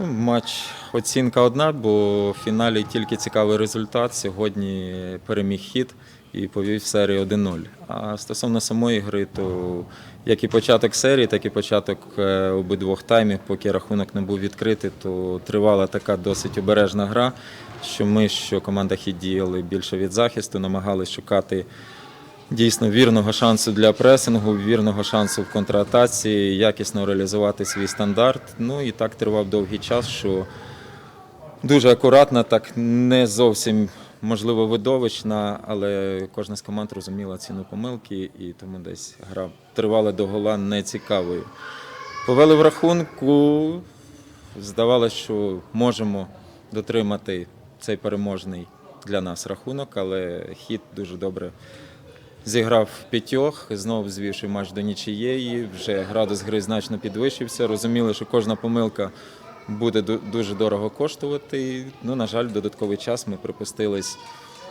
Матч оцінка одна, бо в фіналі тільки цікавий результат. Сьогодні переміг хід і повів серію 1-0. А стосовно самої гри, то як і початок серії, так і початок е, обидвох таймів, поки рахунок не був відкритий, то тривала така досить обережна гра, що ми, що команда хід діяли більше від захисту, намагалися шукати дійсно вірного шансу для пресингу, вірного шансу в контратаці, якісно реалізувати свій стандарт. Ну і так тривав довгий час, що дуже акуратна, так не зовсім можливо видовищна, але кожна з команд розуміла ціну помилки, і тому десь гра тривала до гола нецікавою. Повели в рахунку, здавалося, що можемо дотримати цей переможний для нас рахунок, але хід дуже добре зіграв п'ятьох, знову звівши матч до нічиєї. Вже градус гри значно підвищився. Розуміли, що кожна помилка буде дуже дорого коштувати. Ну, на жаль, в додатковий час ми припустились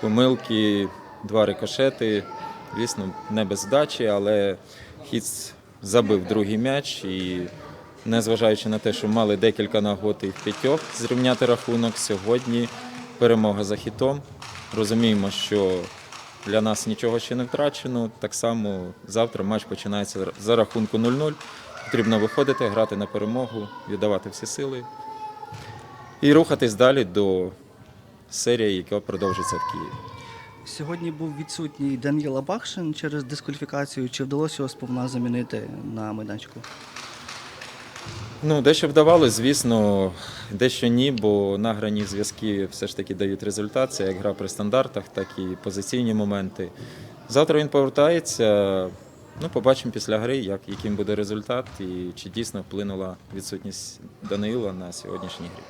помилки, два рикошети. Звісно, не без вдачі, але хід забив другий м'яч і. Незважаючи на те, що мали декілька нагод і в п'ятьох зрівняти рахунок, сьогодні перемога за хітом. Розуміємо, що для нас нічого ще не втрачено. Так само завтра матч починається за рахунку 0-0. Потрібно виходити, грати на перемогу, віддавати всі сили і рухатись далі до серії, яка продовжиться в Києві. Сьогодні був відсутній Даніла Бахшин через дискваліфікацію. Чи вдалося його сповна замінити на майданчику? Ну, дещо вдавалося, звісно, дещо ні, бо награні зв'язки все ж таки дають результат. Це як гра при стандартах, так і позиційні моменти. Завтра він повертається. Ну, побачимо після гри, як, яким буде результат і чи дійсно вплинула відсутність Даниїла на сьогоднішній грі.